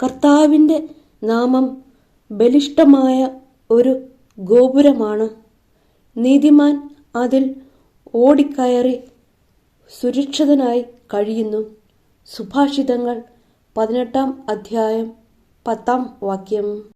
കർത്താവിന്റെ നാമം ബലിഷ്ടമായ ഒരു ഗോപുരമാണ്. നീതിമാൻ അതിൽ ഓടിക്കയറി സുരക്ഷിതനായി കഴിയുന്നു. സുഭാഷിതങ്ങൾ പതിനെട്ടാം അധ്യായം പത്താം വാക്യം.